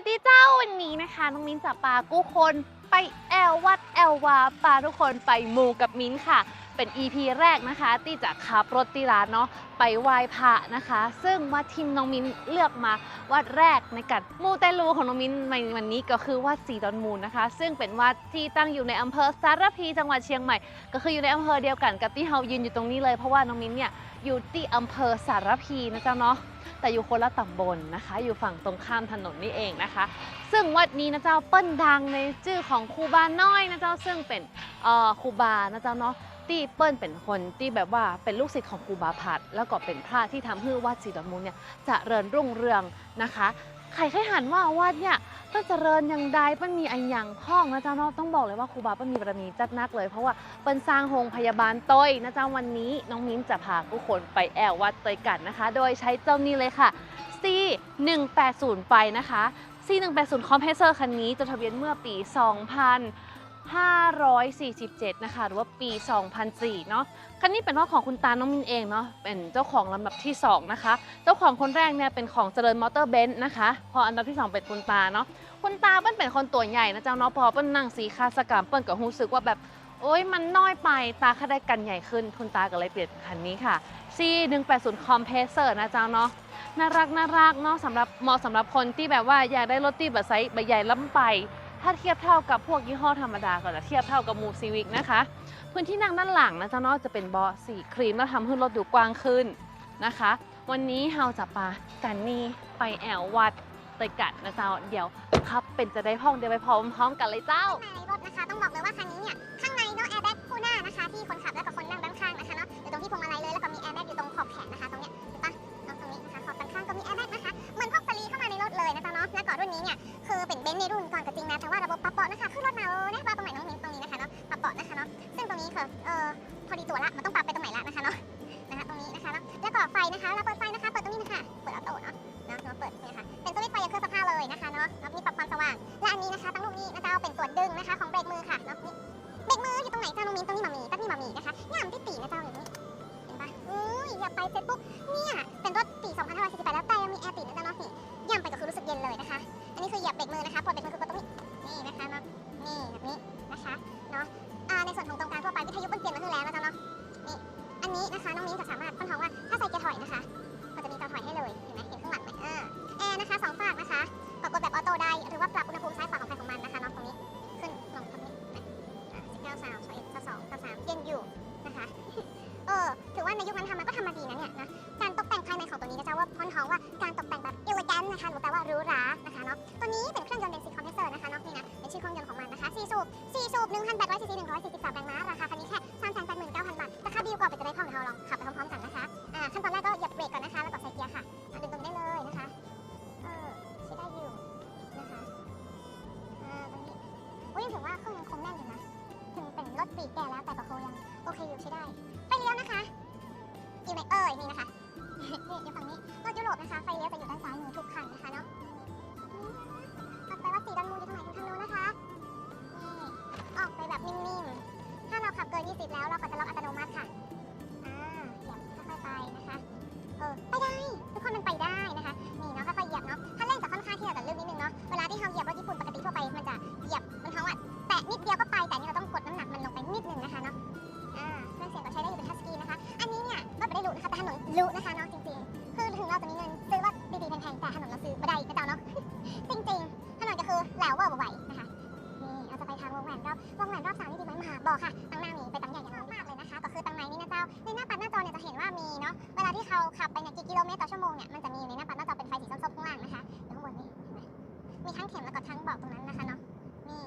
วัสดีเจ้าวันนี้นะคะน้องมิ้นจะพากู้คนไปแอลวัดแอลวาพาทุกคนไปมูกับมิ้นค่ะ เป็น EP แรกนะคะที่จะขับรถที่ร้านเนาะไปไหว้พระนะคะ ซึ่งวัดทีมน้องมิ้นเลือกมาวัดแรกในการมูเตลูของน้องมิ้นในวันนี้ก็คือวัดสีดอนมูลนะคะ ซึ่งเป็นวัดที่ตั้งอยู่ในอำเภอสารพีจังหวัดเชียงใหม่ ก็คืออยู่ในอำเภอเดียวกันกับที่เฮายืนอยู่ตรงนี้เลยเพราะว่าน้องมิ้นเนี่ยอยู่ที่อำเภอสารพีนะเจ้าเนาะ แต่อยู่คนละตำบลนะคะ อยู่ฝั่งตรงข้ามถนนนี่เองนะคะ ซึ่งวัดนี้นะเจ้าเปิ้ลดังในชื่อของครูบาน้อยนะเจ้าซึ่งเป็นครูบานะเจ้าเนาะที่เปิ้ลเป็นคนที่แบบว่าเป็นลูกศิษย์ของครูบาพัดแล้วก็เป็นพระที่ทำให้วัดศรีดอนมูลเนี่ยจเจริญรุ่งเรืองนะคะ ไข่ไข่หันว่าวัดเนี่ยเปิ้ลเจริญอย่างใดเปิ้ลมีอันอย่างห้องนะเจ้าเนาะต้องบอกเลยว่าครูบาเปิ้ลมีบารมีจัดนักเลย เพราะว่าเปิ้ลสร้างโรงพยาบาลต้อยนะเจ้าวันนี้น้องมิ้นจะพาผู้คนไปแอววัดเตยกันนะคะ โดยใช้เจ้านี้เลยค่ะ C 180ไปนะคะ C 180คอมเพรสเซอร์คันนี้จดทะเบียนเมื่อปี 547 นะคะ หรือว่าปี 2004 เนาะคันนี้เป็นรถของคุณตาน้องมินเองเนาะ เป็นเจ้าของลำดับที่ 2 นะคะ เจ้าของคนแรกเนี่ยเป็นของเจริญมอเตอร์เบนซ์นะคะ พออันดับที่ 2 เป็นคุณตาเนาะ คุณตาเปิ้ลเป็นคนตัวใหญ่นะเจ้าเนาะ พอเปิ้ลนั่งสีคาสกามเปิ้ลก็รู้สึกว่าแบบโอ๊ยมันน้อยไปตาแค่ได้กันใหญ่ขึ้น คุณตาก็เลยเปลี่ยนคันนี้ค่ะ C 180 Compressor นะเจ้าเนาะน่ารักน่ารักเนาะสำหรับเหมาะสำหรับคนที่แบบว่าอยากได้รถที่แบบไซส์ใบใหญ่ล้ำไป ถ้าเทียบเท่ากับพวกยี่ห้อธรรมดาก็จะเทียบเท่ากับมูซีวิกนะคะ พื้นที่นั่งด้านหลังนะเจ้าเนาะจะเป็นเบาะสีครีมแล้วทำให้รถดูกว้างขึ้นนะคะ วันนี้เฮาจะปากันนี่ไปแอววัดเตกัดนะเจ้าเดี๋ยวครับเป็นจะได้พ้องเดี๋ยวไปพร้อมๆกันเลยเจ้าข้างในรถนะคะต้องบอกเลยว่าคันนี้เนี่ยข้างในเนาะแอร์แบ็กคู่หน้านะคะที่คนขับและกับคนนั่งด้านข้างนะคะเนาะอยู่ตรงที่พวงมาลัยเลยแล้วก็มีแอร์แบ็กอยู่ตรงขอบแขนนะคะตรงเนี้ยเห็นปะตรงนี้นะคะขอบด้านข้างก็มีแอร์แบ็กนะคะเหมือนพวกสลีเข้ามาในรถเลยนะจ๊ะเนาะและก่อนรุ่นนี้เนี่ย คือเป็นเบนซ์ในรุ่นก่อนก็จริงนะแต่ว่าระบบ จอเนี่ยจะเห็นว่ามีเนาะ เวลาที่เขาขับไปเนี่ยกี่กิโลเมตรต่อชั่วโมงเนี่ยมันจะมีอยู่ในหน้าปัดหน้าจอเป็นไฟสีส้มๆข้างล่างนะคะอยู่ข้างบนนี่เห็นไหมมีทั้งเข็มแล้วก็ทั้งบอกตรงนั้นนะคะเนาะ นี่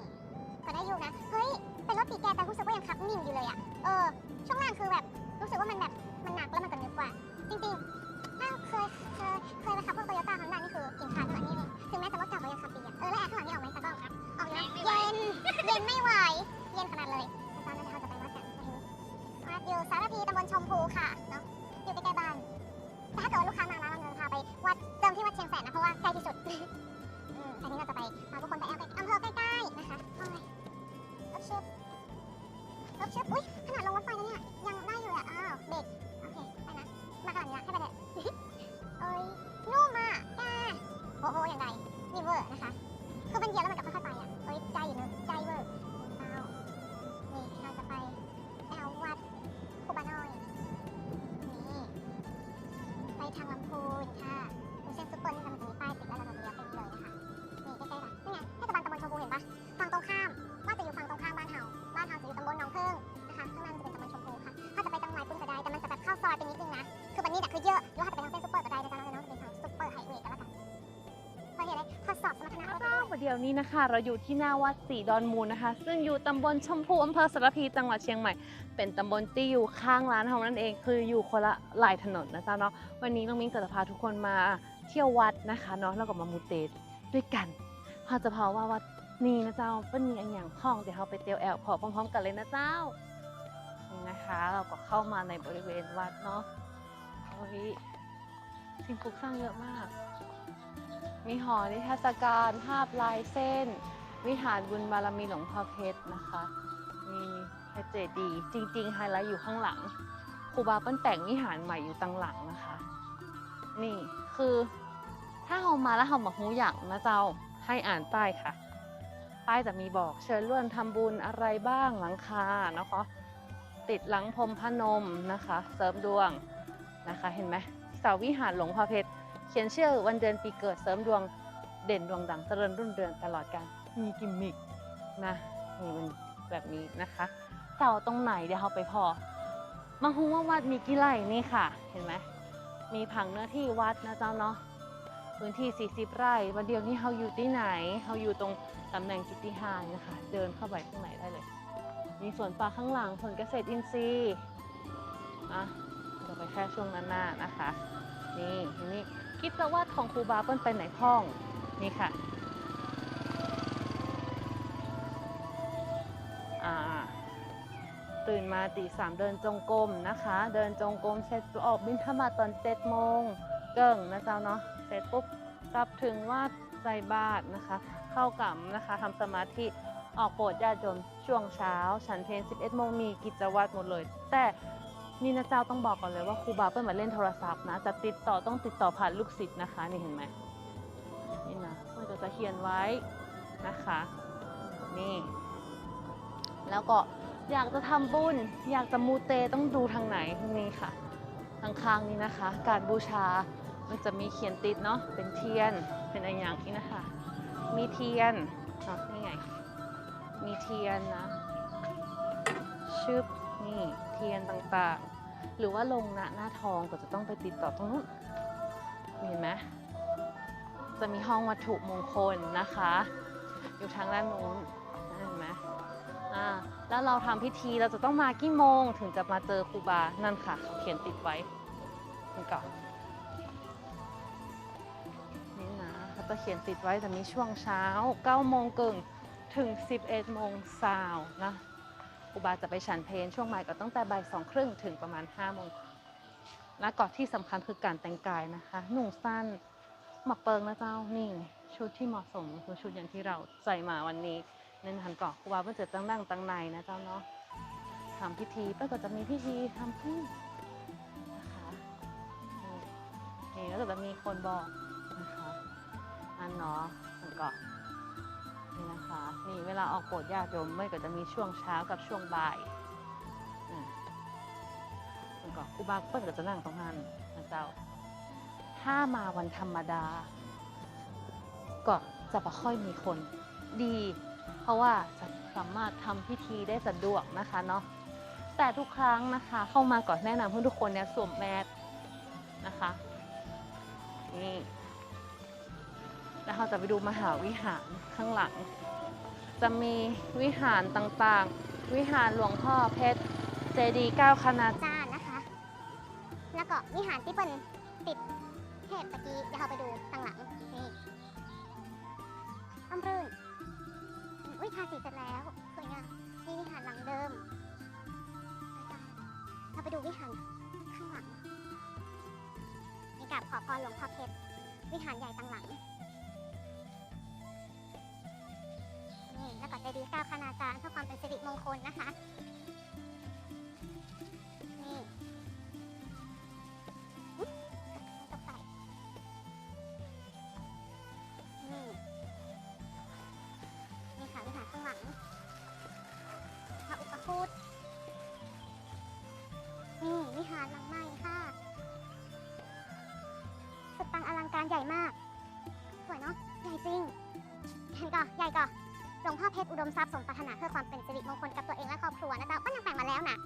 ก็ได้อยู่นะ เฮ้ย เป็นรถปีแกแต่รู้สึกว่ายังขับนิ่มอยู่เลยอะเออ ช่วงล่างคือแบบรู้สึกว่ามันแบบมันหนักแล้วมันก็นึกกว่า จริงๆ ถ้าเคยเคยเคยไปขับพวกโตโยต้าฮอนด้านี่คือกินขาดขนาดนี้เลยถึงแม้แต่ว่าเก่าก็ยังขับดีอะเออแล้วแอร์ข้างหลังนี่ออกไหมตากล้องครับ ออกนะเย็น เย็นไม่ไหว เย็นขนาดเลย อยู่สารพีตำบลชมพูค่ะ ลำพูนค่ะคุณเช่นซุปเปอร์นี่มันจะมีป้ายติดแล้วเราจะเลี้ยวไปนี่เลยนะคะนี่ใกล้ๆละนี่ไงเทศบาลตำบลชมพูเห็นปะฝั่งตรงข้ามว่าจะอยู่ฝั่งตรงข้ามบ้านเฮาบ้านเฮาจะอยู่ตำบลหนองพึ่งนะคะข้างหน้าจะเป็นตำบลชมพูค่ะถ้าจะไปตรงลายปุ้นก็ได้แต่มันจะแบบเข้าซอยไปนิดนึงนะคือบันนี้เนี่ยคือเยอะ เดี๋ยวนี้นะคะ เราอยู่ที่หน้าวัดศรีดอนมูลนะคะ ซึ่งอยู่ตำบลชมพูอำเภอสารพีจังหวัดเชียงใหม่ เป็นตำบลที่อยู่ข้างร้านของนั่นเอง คืออยู่คนละหลายถนนนะจ๊ะเนาะวันนี้น้องมิ้งก็จะพาทุกคนมาเที่ยววัดนะคะเนาะแล้วก็มามูเตด้วยกันพาจะพาว่าวัดนี้นะเจ้าเป็นมีอันอย่างห้องเดี๋ยวเราไปเตียวแอลพอพร้อมๆ กันเลยนะเจ้านี่นะคะ เราก็เข้ามาในบริเวณวัดเนาะโอ้ยสิ่งปลูกสร้างเยอะมาก มีหอนิทรรศการ ภาพลายเส้น วิหารบุญบารมีหลวงพ่อเพชรนะคะมีพระเจดีย์จริงๆไฮไลท์อยู่ข้างหลังครูบาเปิ้ลแต่งวิหารใหม่อยู่ตังหลังนะคะ นี่คือถ้าเรามาแล้วเรามาหูอย่างนะเจ้าให้อ่านป้ายค่ะ ป้ายจะมีบอกเชิญร่วมทำบุญอะไรบ้างหลังคานะคะ ติดหลังพรมพนมนะคะ เสริมดวงนะคะ เห็นไหมเสาวิหารหลวงพ่อเพชร เขียนชื่อวันเดือนปีเกิดเสริมดวงเด่นดวงดังเจริญรุ่งเรืองตลอดกาลมีกิมมิกนะนี่มันแบบนี้นะคะเสาตรงไหนเดี๋ยวเราไปพอมาฮูว่าวัดมีกี่ไร่นี่ค่ะ เห็นไหมมีผังเนื้อที่วัดนะเจ้าเนาะพื้นที่ 40 ไร่วันเดียวนี้เราอยู่ที่ไหนเราอยู่ตรงตำแหน่งกิติหารนะคะ เดินเข้าไปข้างในได้เลย มีสวนป่าข้างหลังสวนเกษตรอินทรีย์อะเดี๋ยวไปแค่ช่วงหน้าๆนะคะ นี่นี่ กิจวัตรของครูบาเปิ้ลไปไหนพ้อง นี่ค่ะตื่นมาตีสามเดินจงกรมนะคะ เดินจงกรมเสร็จออกบิณฑบาตตอนเจ็ดโมงเกิ่งนะเจ้าเนาะเสร็จปุ๊บกลับถึงวัดใจบาทนะคะ เข้ากลับนะคะทำสมาธิออกโปรดญาติโยมช่วงเช้า ฉันเพล11โมงมีกิจวัตรหมดเลย แต่ นี่นะเจ้าต้องบอกก่อนเลยว่าครูบาเปิ้ลมาเล่นโทรศัพท์นะ จะติดต่อต้องติดต่อผ่านลูกศิษย์นะคะ นี่เห็นไหมนี่นะมันก็จะเขียนไว้นะคะ นี่ แล้วก็อยากจะทำบุญ อยากจะมูเตต้องดูทางไหนนี่ค่ะทางข้างนี้นะคะ การบูชามันจะมีเขียนติดเนาะเป็นเทียนเป็นอะไรอย่างนี้นะคะ มีเทียนเนาะนี่ไงมีเทียนนะชึบนี่เทียนต่างๆ หรือว่าลงณหน้าทองก็จะต้องไปติดต่อตรงนู้นเห็นไหมจะมีห้องวัตถุมงคลนะคะ อยู่ทางด้านนู้นเห็นไหมอ่าแล้วเราทำพิธีเราจะต้องมากี่โมงถึงจะมาเจอครูบานั่นค่ะเขาเขียนติดไว้นี่ก่อนนี่นะเขาจะเขียนติดไว้จะมีช่วงเช้า9โมงกึ่งถึง 11โมงสาวนะ ครูบาจะไปฉันเพลช่วงใหม่ก็ตั้งแต่บ่ายสองครึ่งถึงประมาณ5โมงและก่อนที่สำคัญคือการแต่งกายนะคะหนุ่งสั้นหมักเปิงนะเจ้านี่ชุดที่เหมาะสมคือชุดอย่างที่เราใส่มาวันนี้เน้นหันก่อนครูบาเพื่อจะตั้งนั่งตั้งในนะเจ้าเนาะทำพิธีเพื่อก็จะมีพิธีทำขึ้นนะคะนี่แล้วก็จะมีคนบอกนะคะอันเนาะหันก่อน นี่นะคะนี่เวลาออกโปรดญาติโยมไม่ก็จะมีช่วงเช้ากับช่วงบ่ายอืมหันก่อนครูบาเปิ้ลก็จะนั่งตรงนั้นนะเจ้า ถ้ามาวันธรรมดา ก็จะไม่ค่อยมีคนดี เพราะว่าจะสามารถทำพิธีได้สะดวกนะคะเนาะแต่ทุกครั้งนะคะ เข้ามาก่อนแนะนำให้ทุกคนเนี่ยสวมแมสนะคะนี่ แล้วเราจะไปดูมหาวิหารข้างหลัง จะมีวิหารต่างๆ วิหารหลวงพ่อเพชร เจดีย์เก้าคณาจารย์จานนะคะ แล้วก็วิหารที่เป็นติดเทพตะกี้ เดี๋ยวเราไปดูทางหลัง นี่อ้อมรื่นอุ้ยทาสีเสร็จแล้ว สวยงามนี่วิหารหลังเดิม เราไปดูวิหารข้างหลังนี่กับขอพรหลวงพ่อเพชรวิหารใหญ่ตังหลัง มิแล้วก็เจดีย์เก้าคณาจารย์เพื่อความเป็นสิริมงคลนะคะนี่ตกไปนี่นี่ค่ะวิหารข้างหลังพระอุปคุตนี่วิหารหลังใหม่ค่ะสุดปังอลังการใหญ่มากสวยเนาะใหญ่จริงใหญ่ก่อใหญ่ก่อ หลวงพ่อเพชรอุดมทรัพย์สมปรารถนาเพื่อความเป็นสิริมงคลกับตัวเองและครอบครัวนะจ๊ะก็ยังแต่งมาแล้วนะ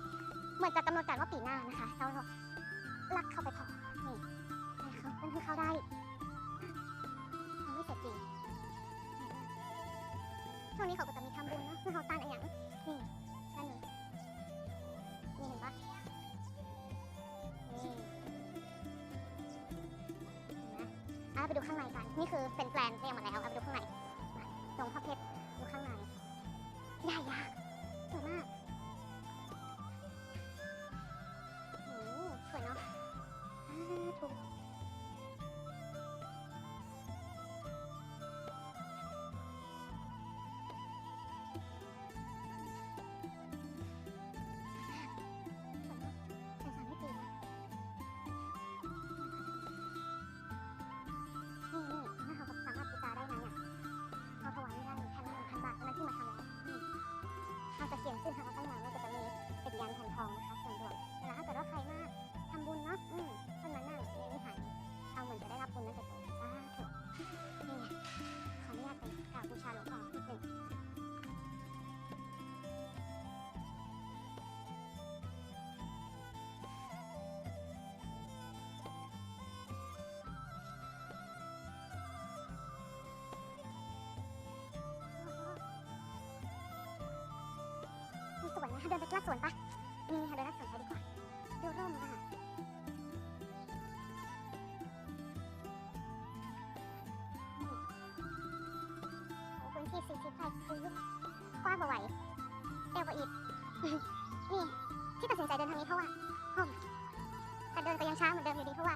เหมือนจะกำหนดการว่าปีหน้านะคะเราลักเข้าไปพอนี่ให้เขาเป็นให้เขาได้ยังไม่เสร็จจริงช่วงนี้เขาก็จะมีทำบุญเนาะเพื่อเขาสร้างอะไรอย่างนี่ด้านนี้นี่เห็นปะนี่เอาไปดูข้างในกัน นี่คือเป็นแปลนเตรียมมดแล้วเอาไปดูข้างในหลวงพ่อเพชร เดินไปลอดสวนปะนี่ค่ะเดินลอดสวนไปดีกว่า ดูร่มอะค่ะโอ้พื้นที่สี่สิบไร่คือกว้างกว่าไหวเอวกว่าอีก นี่ ที่ตัดสินใจเดินทางนี้เพราะว่าห่มแต่เดินก็ยังช้าเหมือนเดิมอยู่ดีเพราะว่า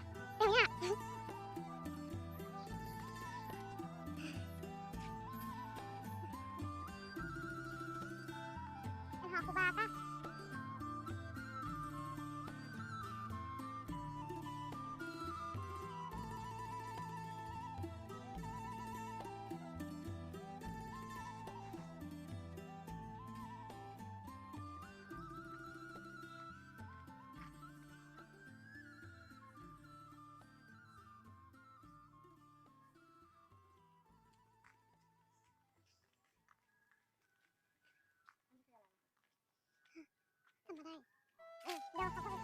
ทำมาได้เ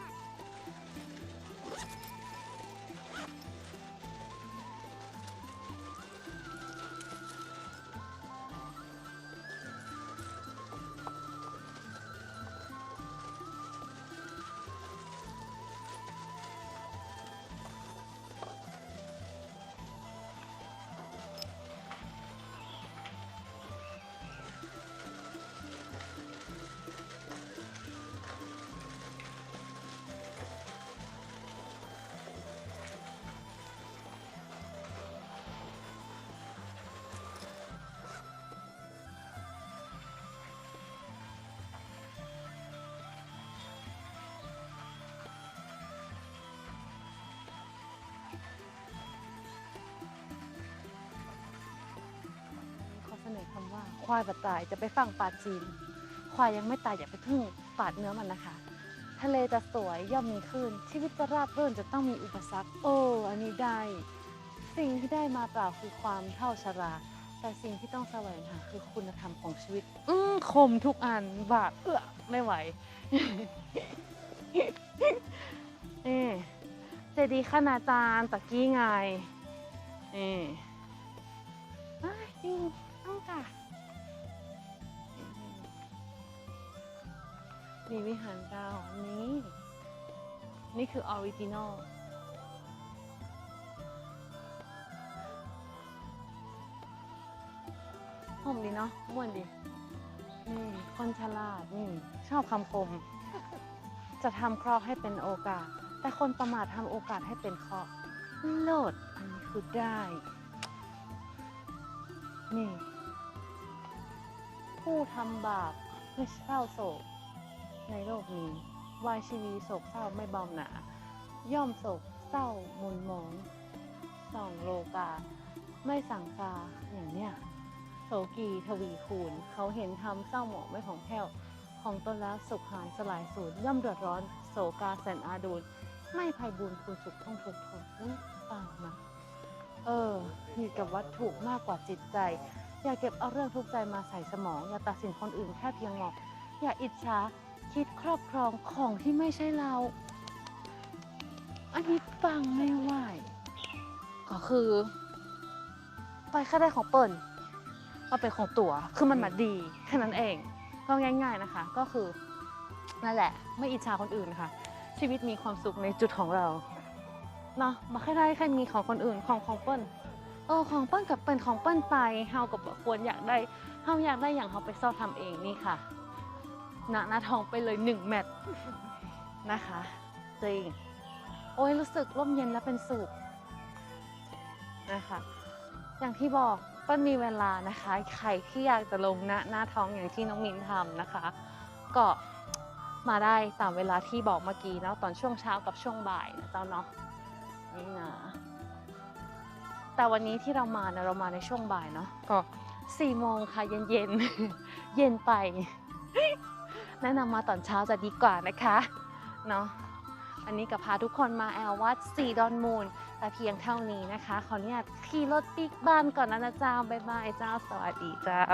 ควายบัดตายจะไปฟังปาจีน ควายยังไม่ตายอย่าไปทึ่งปาดเนื้อมันนะคะ ทะเลจะสวยย่อมมีคลื่นชีวิตจะราบรื่นจะต้องมีอุปสรรค โอ้ อันนี้ได้ สิ่งที่ได้มาเปล่าคือความเท่าชรา แต่สิ่งที่ต้องแสวงหาคือคุณธรรมของชีวิต อืมคมทุกอันบาดเอื้อไม่ไหวเอ๊เจดีย์คณาจารย์ตะกี้ไงเอ๊อ้ายจริงต้องค่ะ มีวิหารดาวนี้ นี่คือออริจินอลหอมดีเนาะม่วนดีนี่คนฉลาดนี่ ชอบคำคม จะทำเคราะห์ให้เป็นโอกาส แต่คนประมาททำโอกาสให้เป็นเคราะห์โลดอันนี้คือได้ นี่ ผู้ทำบาปไม่เศร้าโศก ในโลกนี้วายชีวีโศกเศร้าไม่เบาหนา ย่อมโศกเศร้ามุนมองส่องโลกา ไม่สั่งซาอย่างเนี้ยโสกีทวีคูณ เขาเห็นทำเศร้าหมองไม่ของแผ้วของตนแล้วสุขหายสลายสูญย่อมเดือดร้อน โศกาแสนอาดูลไม่ภัยบุญคุณสุขต้องทุกข์ทนอื้อตายมาเอออยู่กับวัตถุมากกว่าจิตใจ อย่าเก็บเอาเรื่องทุกข์ใจมาใส่สมอง อย่าตัดสินคนอื่นแค่เพียงมองอย่าอิจฉา คิดครอบครองของที่ไม่ใช่เรา อันนี้ฟังไม่ไหว ก็คือไปแค่ได้ของเปิ่นมาเป็นของตัวคือมันมาดีแค่นั้นเอง ก็ง่าย ๆนะคะ ก็คือนั่นแหละ ไม่อิจฉาคนอื่นค่ะ ชีวิตมีความสุขในจุดของเราเนาะมาแค่ได้แค่มีของคนอื่นของของเปิ้ลเออของเปิ้ลกับเป็นของเปิ้ลไปเฮากับควรอยากได้เฮาอยากได้อย่างเฮาไปซ่อทำเองนี่ค่ะ นาหน้าทองไปเลยหนึ่งแมตช์นะคะจริงโอ้ยรู้สึกร่มเย็นและเป็นสุขนะคะอย่างที่บอกเปิ้ลมีเวลานะคะใครที่อยากจะลงหน้าหน้าท้องอย่างที่น้องมินทำนะคะ ก็มาได้ตามเวลาที่บอกเมื่อกี้เนาะตอนช่วงเช้ากับช่วงบ่ายนะเจ้าเนาะนี่นะแต่วันนี้ที่เรามาเนะเรามาในช่วงบ่ายเนาะก็สี่โมงค่ะเย็นเย็นเย็นไป แนะนำมาตอนเช้าจะดีกว่านะคะเนาะอันนี้ก็พาทุกคนมาแอลวัดสีดอนมูลแต่เพียงเท่านี้นะคะขออนุญาตขี่รถปิกบ้านก่อนนะนะเจ้าบ๊ายบายเจ้าสวัสดีเจ้า